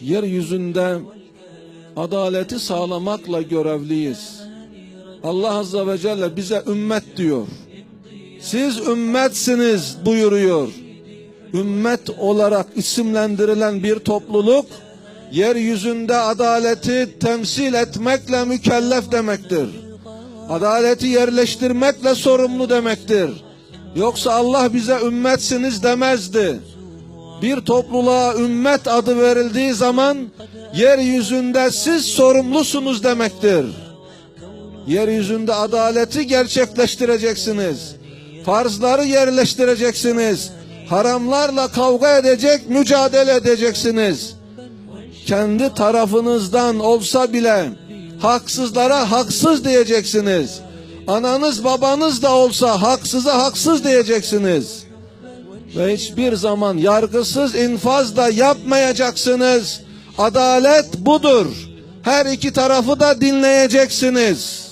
yeryüzünde adaleti sağlamakla görevliyiz. Allah Azze ve Celle bize ümmet diyor. Siz ümmetsiniz buyuruyor. Ümmet olarak isimlendirilen bir topluluk yeryüzünde adaleti temsil etmekle mükellef demektir. Adaleti yerleştirmekle sorumlu demektir. Yoksa Allah bize ümmetsiniz demezdi. Bir topluluğa ümmet adı verildiği zaman yeryüzünde siz sorumlusunuz demektir. Yeryüzünde adaleti gerçekleştireceksiniz. Farzları yerleştireceksiniz. Haramlarla kavga edecek, mücadele edeceksiniz. Kendi tarafınızdan olsa bile haksızlara haksız diyeceksiniz. Ananız babanız da olsa haksıza haksız diyeceksiniz. Ve hiçbir zaman yargısız infaz da yapmayacaksınız. Adalet budur. Her iki tarafı da dinleyeceksiniz.